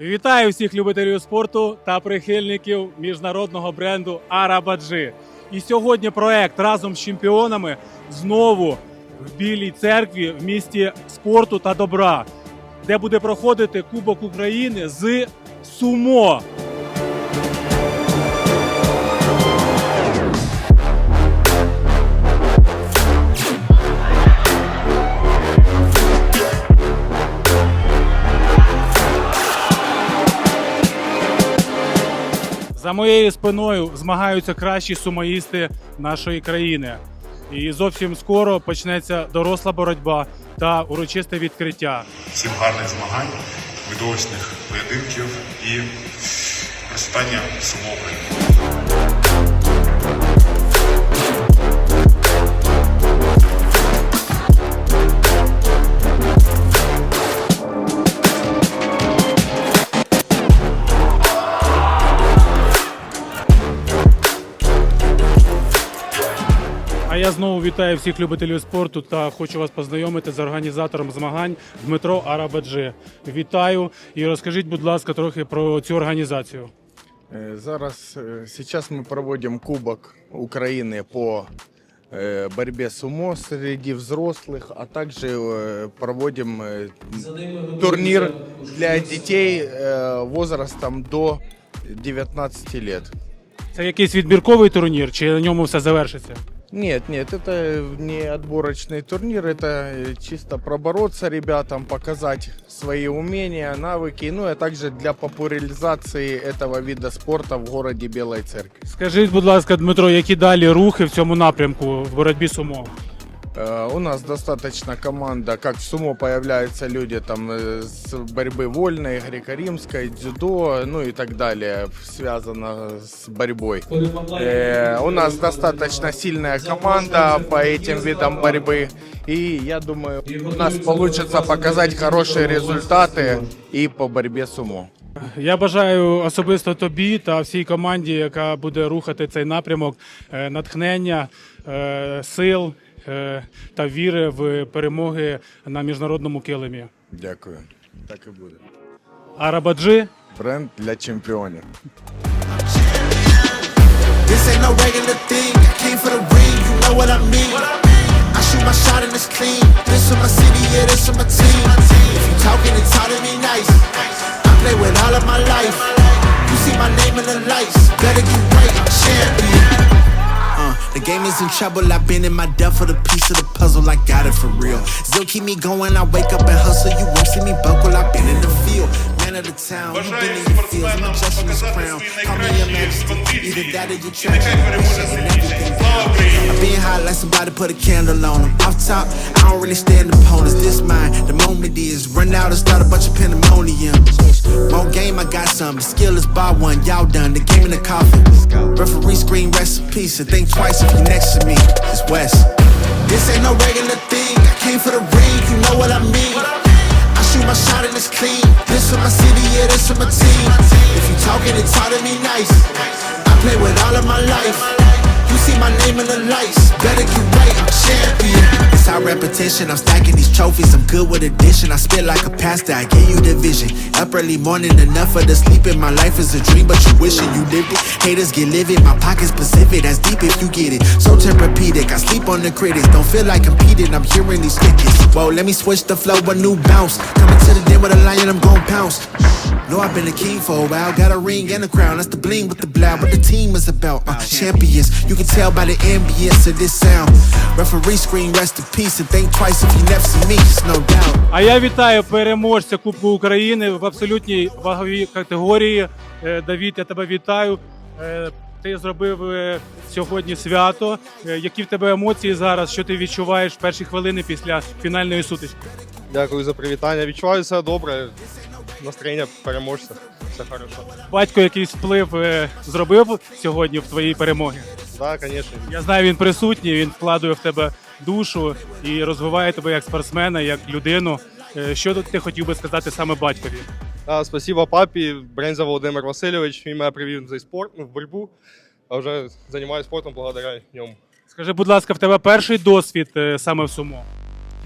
Вітаю всіх любителів спорту та прихильників міжнародного бренду Арабаджи. І сьогодні проект разом з чемпіонами знову в Білій церкві в місті спорту та добра, де буде проходити Кубок України з Сумо. За моєю спиною змагаються кращі сумоїсти нашої країни. І зовсім скоро почнеться доросла боротьба та урочисте відкриття. Всім гарних змагань, видовищних поєдинків і розстання сумо я знову вітаю всіх любителів спорту та хочу вас познайомити з організатором змагань Дмитро Арабаджи. Вітаю і розкажіть, будь ласка, трохи про цю організацію. Э, Зараз э, сейчас мы проводим Кубок Украины по э, борьбе с умо среди взрослых, а также э, проводим э, турнир для детей э, возрастом до 19 лет. Це якийсь відбірковий турнір, чи на ньому все завершиться? Нет, нет, это не отборочный турнир, это э, чисто пробороться ребятам, показать свои умения, навыки, ну а также для популяризации этого вида спорта в городе Белой Церкви. Скажіть, будь ласка, Дмитро, які далі рухи в цьому напрямку в боротьбі сумо? Э, У нас достаточно команда, как в сумо появляются люди там э, с борьбы вольной, греко-римской, дзюдо, ну и так далее, связано с борьбой. Э, У нас достаточно сильная команда по этим видам борьбы, и я думаю, у нас получится показать хорошие результаты и по борьбе сумо. Я бажаю особисто тобі та всій команді, яка буде рухати цей напрямок, е, натхнення, е, сил е, Та віри в перемоги на міжнародному килимі. Дякую. Так і буде. Арабаджи Бренд для чемпіонів. This ain't no regular thing. I came for the ring, you know what I mean. I shoot my shot and it's clean. This for my city, yeah, this for my team. If you talking it's and talking me nice, I play with all of my life. You see my name in the lights, better get right. Uh, the game is in trouble. I've been in my depth for the piece of the puzzle. I got it for real. Still keep me going. I wake up and hustle. You won't see me buckle. I've been in the field. Man of the town. You've been in your fields. I'm adjusting this crown. Call me your majesty. Either that or your trash. And everything down. I been hot like somebody put a candle on 'em. Off top, I don't really stand opponents. This mine. The moment is run out and start a bunch of pandemonium. More game, I got some. The skill is by one. Y'all done. The game in the coffin. Referee screen recipes. And think twice if you next to me. It's West. This ain't no regular thing. I came for the ring. You know what I mean. Shoot my shot and it's clean. This for my city, yeah, this for my team. If you talking and talk to me nice, I play with all of my life. My name in the lights, better get right, I'm champion. It's our repetition, I'm stacking these trophies, I'm good with addition. I spit like a pastor, I give you the vision. Up early morning, enough for the sleeping. My life is a dream, but you wishing you lived it. Haters get livid, my pocket's Pacific, that's deep if you get it. So therapeutic, I sleep on the critics. Don't feel like competing, I'm hearing these tickets. Whoa, let me switch the flow, a new bounce. Coming to the den with a lion, I'm gon' pounce. Know I've been a king for a while, got a ring and a crown. That's the bling with the blow. What the team is about, uh, champions. You can tell by the ambience of this sound. Referee screen, rest in peace, and think twice if you never see me, just no doubt. А я вітаю переможця Кубку України в абсолютній ваговій категорії. Е, Давід, я тебе вітаю. Е, Ти зробив е, сьогодні свято. Е, Які в тебе емоції зараз? Що ти відчуваєш в перші хвилини після фінальної сутички? Дякую за привітання. Відчуваю себе добре. Настроєння переможця. Все хорошо. Батько якийсь вплив е, зробив сьогодні в твоїй перемоги. Так, звісно. Я знаю, він присутній, він вкладує в тебе душу і розвиває тебе як спортсмена, як людину. Е, Що ти хотів би сказати саме батькові? А, спасибо папі, Бренза Володимир Васильович. Він мене привів в цей спорт, ну, в боротьбу. А вже займаюся спортом благодаря ньому. Скажи, будь ласка, в тебе перший досвід е, саме в сумо?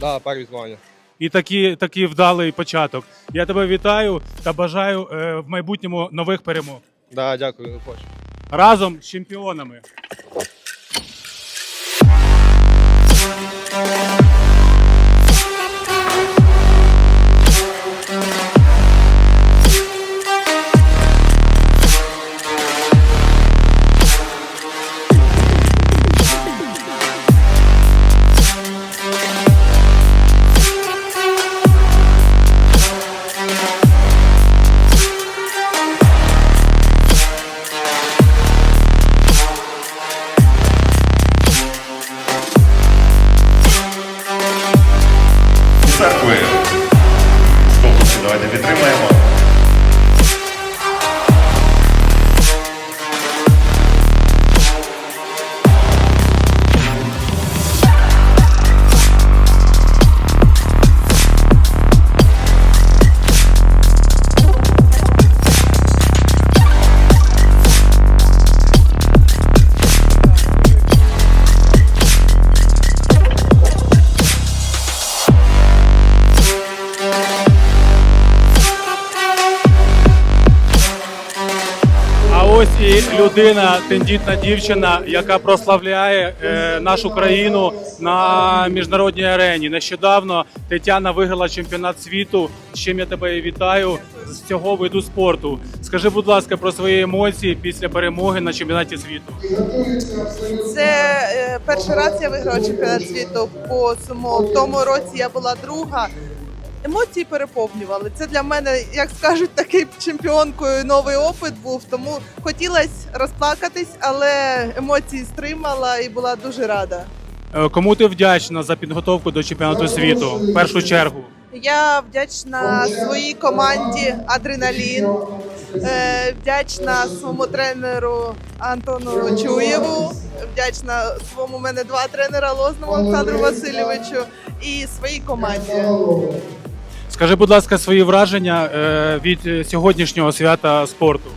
Да, перші змагання. і такий, такий вдалий початок. Я тебе вітаю та бажаю е, в майбутньому нових перемог. Да, дякую, хочу. Разом з чемпіонами. Людина, тендітна дівчина, яка прославляє е, нашу країну на міжнародній арені. Нещодавно Тетяна виграла чемпіонат світу. З чим я тебе вітаю з цього виду спорту. Скажи, будь ласка, про свої емоції після перемоги на чемпіонаті світу. Це е, перший раз я виграла чемпіонат світу по сумо. В тому році я була друга. Емоції переповнювали. Це для мене, як скажуть, такий чемпіонкою новий опит був. Тому хотілося розплакатись, але емоції стримала і була дуже рада. Е, Кому ти вдячна за підготовку до чемпіонату світу? В першу чергу. Я вдячна своїй команді Адреналін, е, вдячна своєму тренеру Антону Чуєву, вдячна своєму мене два тренера Лозному Олександру Васильовичу і своїй команді. Скажи, будь ласка, свої враження е, від сьогоднішнього свята спорту.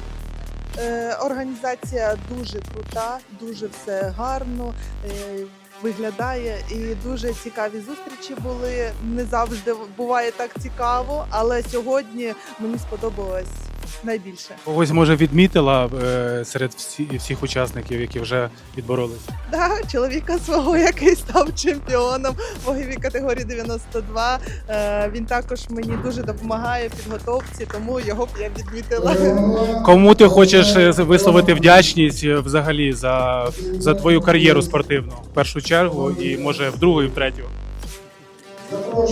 Е, Організація дуже крута, дуже все гарно е, виглядає, і дуже цікаві зустрічі були. Не завжди буває так цікаво, але сьогодні мені сподобалось найбільше. Когось може відмітила е, серед всі, всіх учасників, які вже відборолися. Да, чоловіка свого, який став чемпіоном ваговій категорії 92. Е, він також мені дуже допомагає в підготовці, тому його б я відмітила. Кому ти хочеш е, висловити вдячність е, взагалі за, за твою кар'єру спортивну в першу чергу, і може в другу і в третю?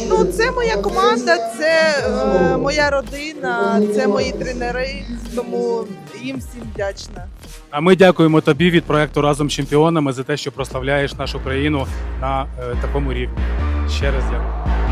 Ну, це моя команда, це е, моя родина, це мої тренери, тому їм всім вдячна. А ми дякуємо тобі від проекту разом з чемпіонами за те, що прославляєш нашу країну на е, такому рівні. Ще раз дякую.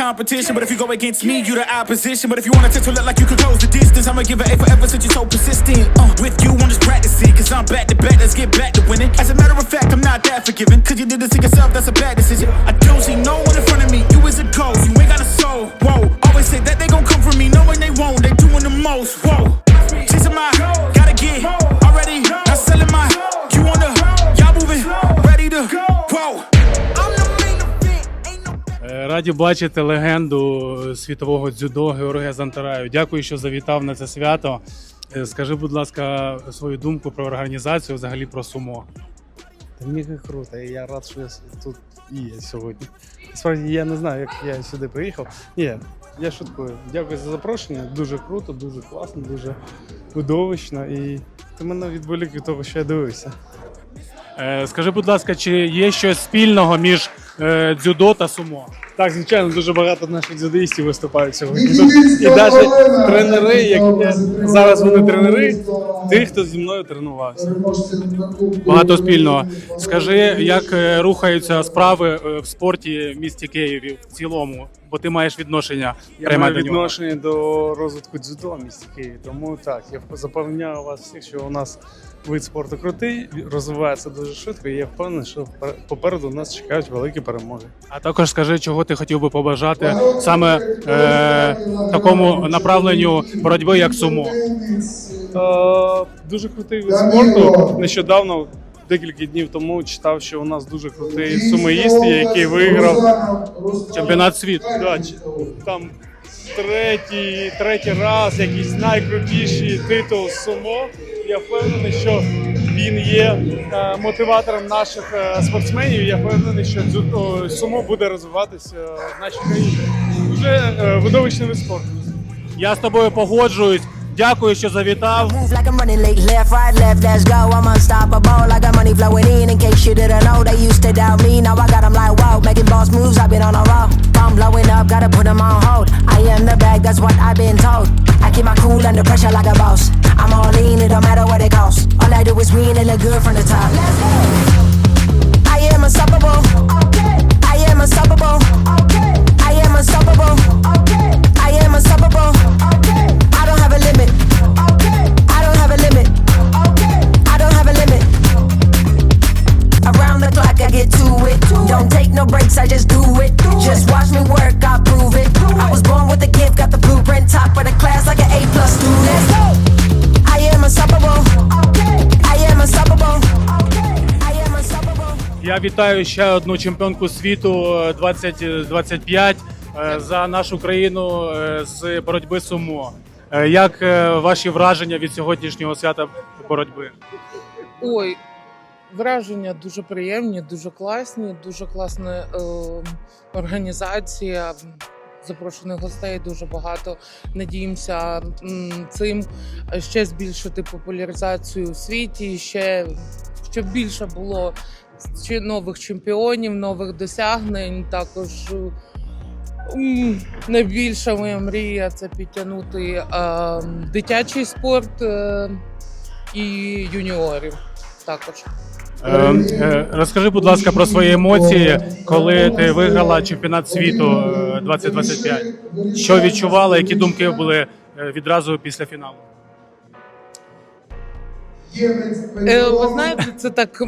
Competition, but if you go against me, you the opposition. But if you wanna test to look like you could close the distance, I'ma give it A forever since you're so persistent. Uh, with you, I'm just practicing, cause I'm back to back, let's get back to winning. As a matter of fact, I'm not that forgiving, cause you did this to yourself, that's a bad decision. I Раді бачити легенду світового дзюдо Георгія Зантараю. Дякую, що завітав на це свято. Е, Скажи, будь ласка, свою думку про організацію, взагалі про сумо. Та Мега круто, і я рад, що я тут є сьогодні. Справді я не знаю, як я сюди приїхав. Ні, я шуткую. Дякую за запрошення. Дуже круто, дуже класно, дуже видовищно. І ти мене відволік від того, що я дивився. Е, Скажи, будь ласка, чи є щось спільного між е, дзюдо та сумо? Так, звичайно, дуже багато наших дзюдоїстів виступають сьогодні. Тут і навіть тренери, які зараз вони тренери, тих, хто зі мною тренувався. Багато спільного. Скажи, як е, рухаються справи е, в спорті в місті Києві в цілому, бо ти маєш відношення Я пряме маю до нього. відношення до розвитку дзюдо в місті Києві. Тому так, я запевняю вас всіх, що у нас вид спорту крутий, розвивається дуже швидко, і я впевнений, що попереду нас чекають великі перемоги. А також скажи, чого ти хотів би побажати саме е, такому направленню боротьби, як сумо. Е, дуже крутий вид спорту. Нещодавно, декілька днів тому, читав, що у нас дуже крутий сумоїст, який виграв Чемпіонат світу. да, там третій, третій раз якийсь найкрутіший титул сумо. Я впевнений, що він є е, мотиватором наших е, спортсменів. Я впевнений, що сумо буде розвиватися в нашій країні. Дуже е, видовищний вид спорту. Я з тобою погоджуюсь. Дякую, що завітав. Gotta put 'em on hold. I am the bag, that's what I've been told. I keep my cool under pressure like a boss. I'm all in, it don't matter what it costs. All I do is win and look good from the top. Let's go. I am unstoppable. Okay. I am unstoppable. Okay. I am unstoppable. Okay. I am unstoppable. Okay. I don't have a limit. Okay. I don't have a limit. Okay. I don't have a limit. Around the clock, I get to it. Don't take no breaks, I just do it. Just watch me work, I prove it. I was born with a gift, got the blueprint, top of the class like an A plus student. I вітаю ще одну чемпіонку світу е, 2025 е, за нашу країну е, з боротьби сумо. Е, Як е, ваші враження від сьогоднішнього свята боротьби? Ой, враження дуже приємні, дуже класні, дуже класна е, організація. Запрошених гостей дуже багато. Надіємося цим ще збільшити популяризацію у світі, ще щоб більше було ще нових чемпіонів, нових досягнень. Також е, найбільша моя мрія це підтягнути е, дитячий спорт е, і юніорів також. Розкажи, будь ласка, про свої емоції, коли ти виграла чемпіонат світу е, 2025. Що відчувала, які думки були відразу після фіналу? Е, ви знаєте, це так,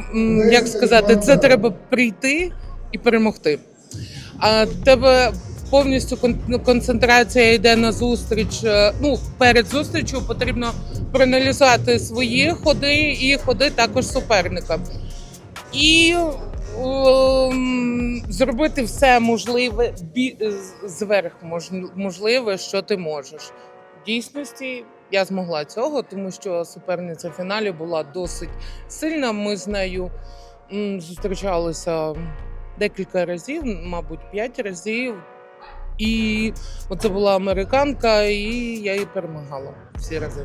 як сказати, це треба прийти і перемогти. А тебе повністю концентрація йде на зустріч. Е, Ну, перед зустрічю потрібно проаналізувати свої ходи і ходи також суперника. І ем, зробити все можливе зверх можливе, що ти можеш. В дійсності я змогла цього, тому що суперниця в фіналі була досить сильна. Ми з нею зустрічалися декілька разів, мабуть, п'ять разів. І оце була американка, і я її перемагала всі рази.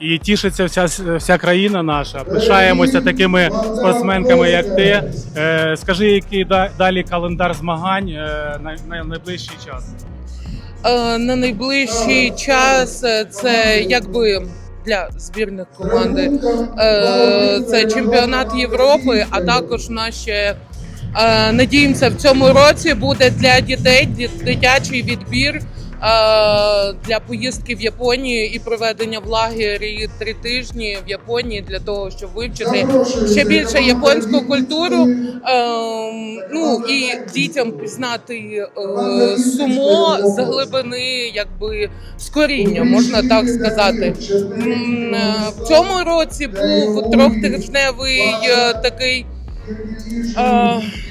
І тішиться вся вся країна наша. Пишаємося такими спортсменками, як ти. Е, Скажи, який да- далі календар змагань е, на найближчий час? Е, на найближчий час е, це якби для збірних команди е, це чемпіонат Європи, а також е, надіємося в цьому році буде для дітей дитячий відбір. Е, Для поїздки в Японію і проведення в лагері три тижні в Японії для того, щоб вивчити ще більше японську культуру. Ем, ну і дітям пізнати е, сумо з глибини, якби з коріння, можна так сказати. Е, В цьому році був трьохтижневий такий.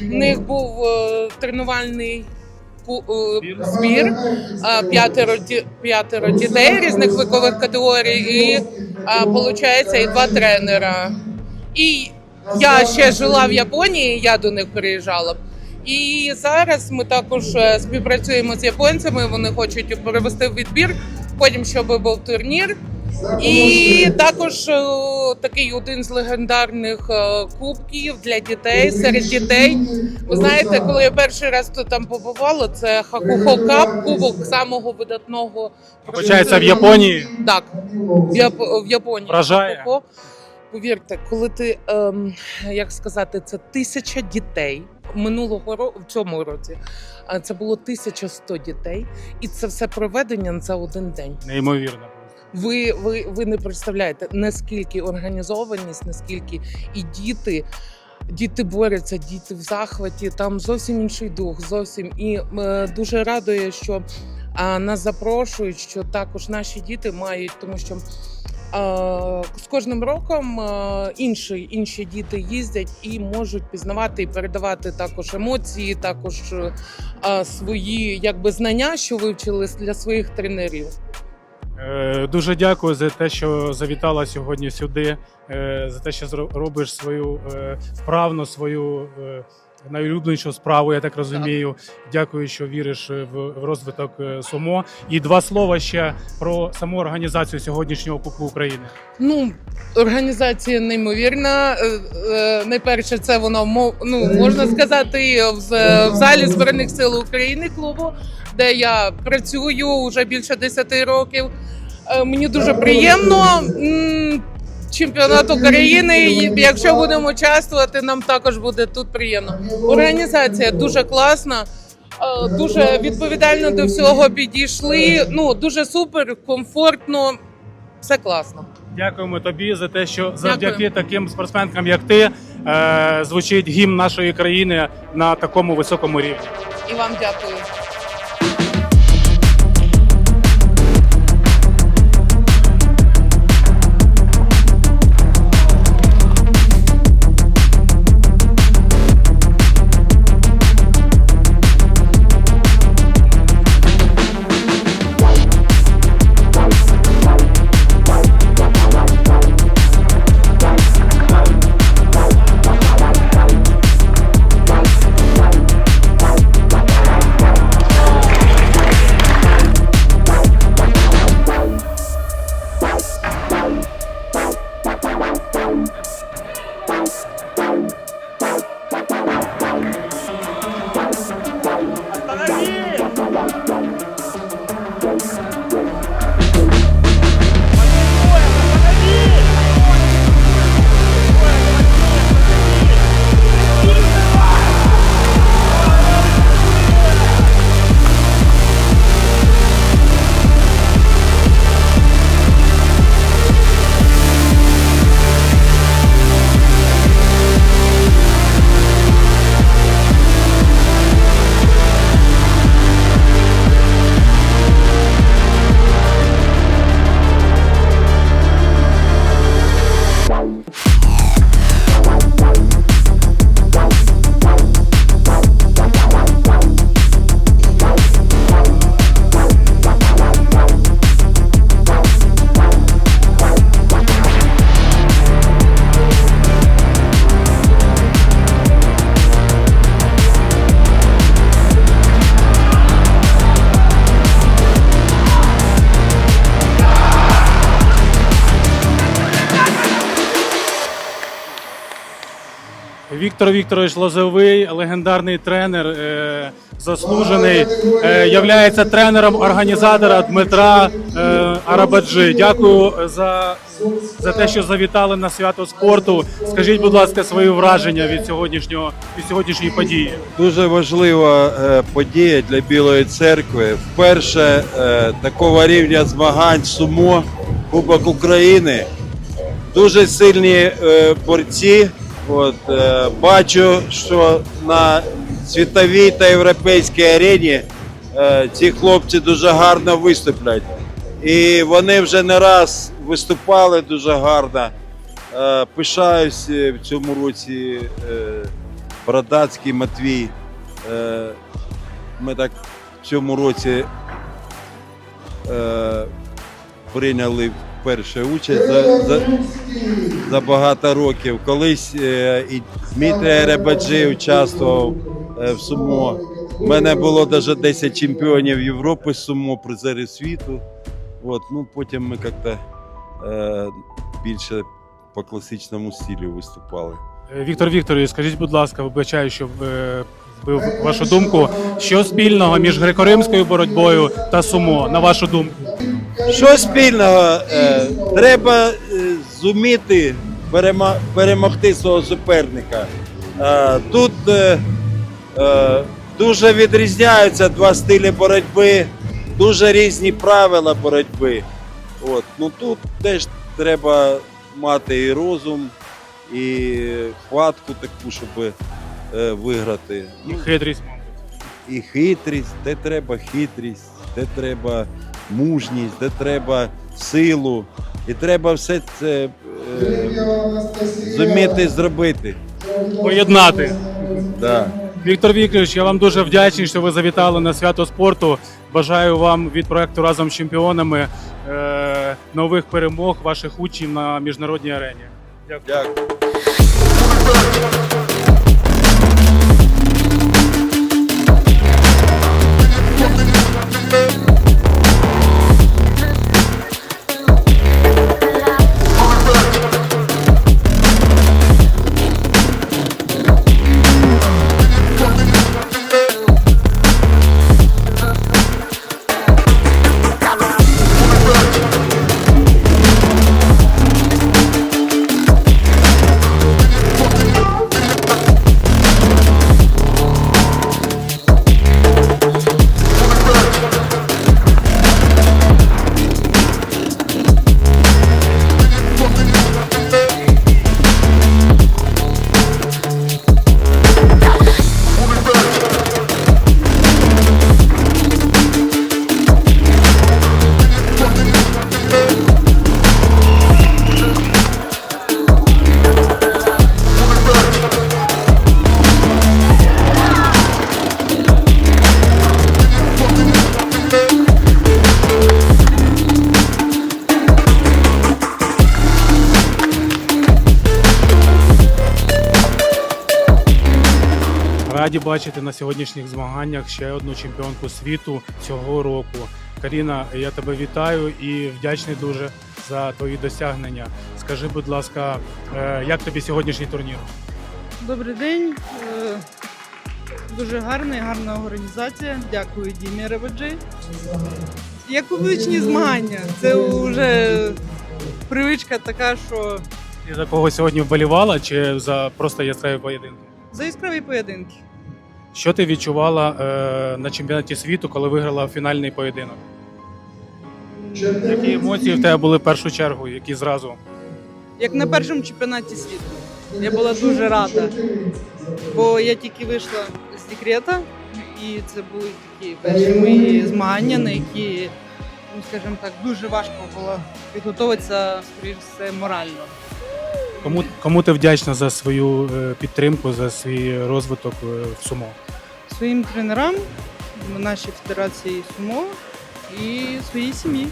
В них був тренувальний збір, е, п'ятеро, п'ятеро дітей різних вікових категорій, і виходить, і два тренера. І я ще жила в Японії, я до них приїжджала. І зараз ми також е, співпрацюємо з японцями. Вони хочуть провести відбір, потім щоб був турнір. І також е, такий один з легендарних е, кубків для дітей серед дітей. Ви знаєте, коли я перший раз тут там побувала, це Хакухо Кап, кубок самого видатного Почається в Японії. Так, в, Яп- в Японії. Вражає. Повірте, коли ти ем, як сказати, це тисяча дітей минулого року в цьому році. а Це було 1100 дітей, і це все проведення за один день. Неймовірно. Ви, ви, ви не представляєте, наскільки організованість, наскільки і діти. Діти борються, діти в захваті. Там зовсім інший дух, зовсім і е, дуже радує, що е, нас запрошують, що також наші діти мають, тому що з кожним роком інші, інші діти їздять і можуть пізнавати і передавати також емоції, також свої якби знання, що вивчили для своїх тренерів. Е, Дуже дякую за те, що завітала сьогодні сюди, е, за те, що робиш свою е, вправну, свою найулюбленішу справу, я так розумію. Дякую, що віриш в розвиток сумо. І два слова ще про саму організацію сьогоднішнього Кубку України. Ну, організація неймовірна. Найперше, це воно мо- ну, можна сказати в залі Збройних сил України клубу, де я працюю вже більше 10 років. Е, Мені дуже приємно. Чемпіонат України. і Якщо будемо участвувати, нам також буде тут приємно. Організація дуже класна. е, Дуже відповідально до всього підійшли. Ну дуже супер, комфортно, все класно. Дякуємо тобі за те, що завдяки таким спортсменкам, як ти, е, звучить гімн нашої країни на такому високому рівні. І вам дякую. Віктор Вікторович Лозовий, легендарний тренер, е, заслужений, е, являється тренером організатора Дмитра е, Арабаджи. Дякую за, за те, що завітали на свято спорту. Скажіть, будь ласка, свої враження від сьогоднішнього від сьогоднішньої події. Дуже важлива подія для Білої церкви. Вперше такого рівня змагань сумо Кубок України. Дуже сильні борці. От, е, бачу, що на світовій та європейській арені е, ці хлопці дуже гарно виступлять. І вони вже не раз виступали дуже гарно. Е, пишаюсь в цьому році. Бородацький Матвій. Ми так в цьому році прийняли першу участь за, за, за багато років. Колись е, і Дмитрій Ребаджи участвував е, в сумо. У мене було навіть 10 чемпіонів Європи сумо, призери світу. От, ну, потім ми як-то е, більше по класичному стилю виступали. Е, Віктор Вікторович, скажіть, будь ласка, вибачаю, що е, вашу думку. Що спільного між греко-римською боротьбою та сумо, на вашу думку? Що спільного? Е, треба е, зуміти перемогти свого суперника. Е, тут дуже відрізняються два стилі боротьби, дуже різні правила боротьби. От. Ну, тут теж треба мати і розум, і хватку таку, щоб виграти. І хитрість. і хитрість, де треба хитрість, де треба мужність, де треба силу. І треба все це е, зуміти зробити. Поєднати. Да. Віктор Вікторович, я вам дуже вдячний, що ви завітали на свято спорту. Бажаю вам від проекту разом з чемпіонами е, нових перемог ваших учнів на міжнародній арені. Дякую. Дякую. Бачити на сьогоднішніх змаганнях ще одну чемпіонку світу цього року. Каріна, я тебе вітаю і вдячний дуже за твої досягнення. Скажи, будь ласка, е, як тобі сьогоднішній турнір? Добрий день. Е, Дуже гарний, гарна організація. Дякую Дімі Реведжи. Як публічні змагання. Це вже привичка така, що Ти за кого сьогодні вболівала чи за просто яскраві поєдинки? за яскраві поєдинки. Що ти відчувала е, на чемпіонаті світу, коли виграла фінальний поєдинок? Які емоції в тебе були в першу чергу, які зразу? Як на першому чемпіонаті світу. Я була дуже рада. Бо я тільки вийшла з декрета, і це були такі перші мої змагання, на які, ну скажімо так, дуже важко було підготуватися, скоріш все, морально. Кому, кому ти вдячна за свою е, підтримку, за свій розвиток е, в сумо? своїм тренерам, нашій федерації СУМО і своїй сім'ї.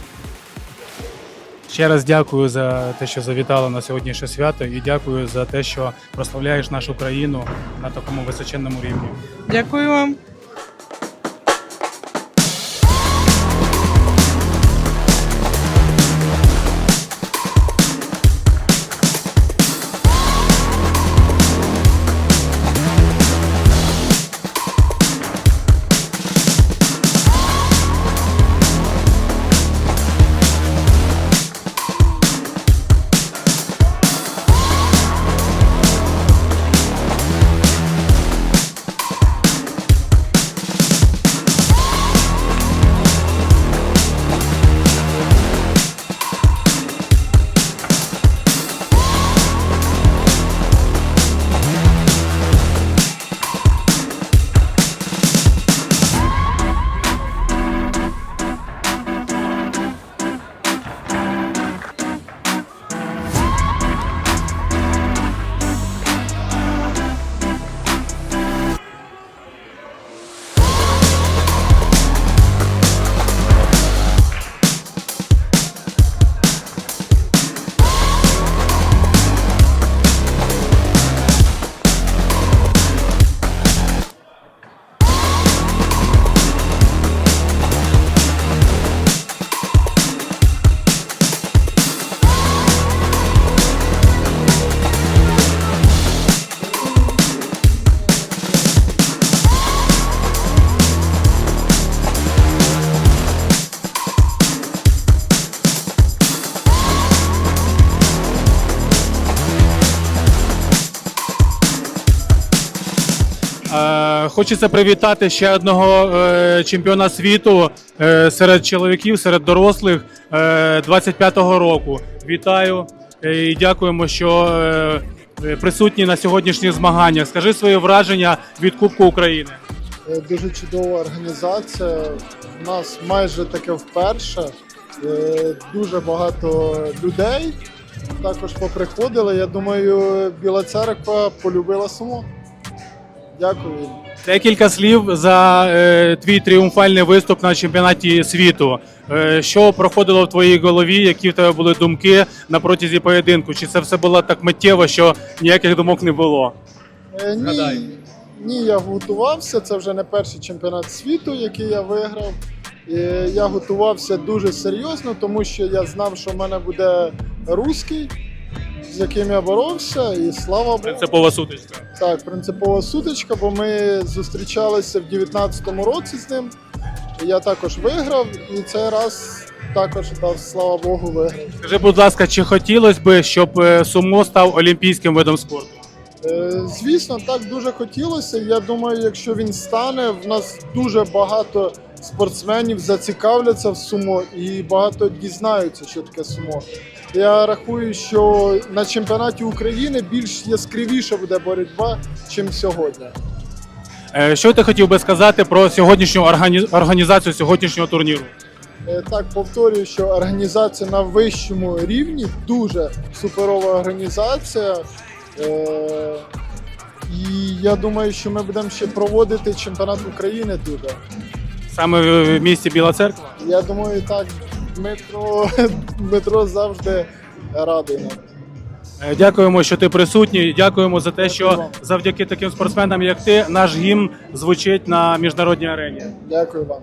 Ще раз дякую за те, що завітала на сьогоднішнє свято, і дякую за те, що прославляєш нашу країну на такому височенному рівні. Дякую вам. Хочеться привітати ще одного е, чемпіона світу е, серед чоловіків, серед дорослих е, 25-го року. Вітаю е, і дякуємо, що е, е, присутні на сьогоднішніх змаганнях. Скажи свої враження від Кубку України. Е, Дуже чудова організація. У нас майже таке вперше. Е, Дуже багато людей також поприходили. Я думаю, Біла церква полюбила сумо. Дякую. Декілька слів за е, твій тріумфальний виступ на чемпіонаті світу. Е, що проходило в твоїй голові? Які в тебе були думки на протязі поєдинку? Чи це все було так миттєво, що ніяких думок не було? Е, Ні, ні, я готувався. Це вже не перший чемпіонат світу, який я виграв. Е, Я готувався дуже серйозно, тому що я знав, що в мене буде русський, з яким я боровся, і слава Богу. Принципова сутичка. Так, принципова сутичка, бо ми зустрічалися в 19-му році з ним. Я також виграв, і цей раз також дав, слава Богу, виграв. Скажи, будь ласка, чи хотілося б, щоб е, сумо став олімпійським видом спорту? Е, Звісно, так дуже хотілося. Я думаю, якщо він стане, в нас дуже багато спортсменів зацікавляться в сумо і багато дізнаються, що таке сумо. Я рахую, що на чемпіонаті України більш яскравіша буде боротьба, ніж сьогодні. Е, Що ти хотів би сказати про сьогоднішню організацію сьогоднішнього турніру? Е, Так, повторюю, що організація на вищому рівні дуже суперова організація. Е, І я думаю, що ми будемо ще проводити чемпіонат України тут. Саме в в місті Біла Церква? Я думаю, так, Дмитро, Дмитро завжди радий нам. Е, Дякуємо, що ти присутній. Дякуємо за те, що завдяки таким спортсменам, як ти, наш гімн звучить на міжнародній арені. Дякую вам.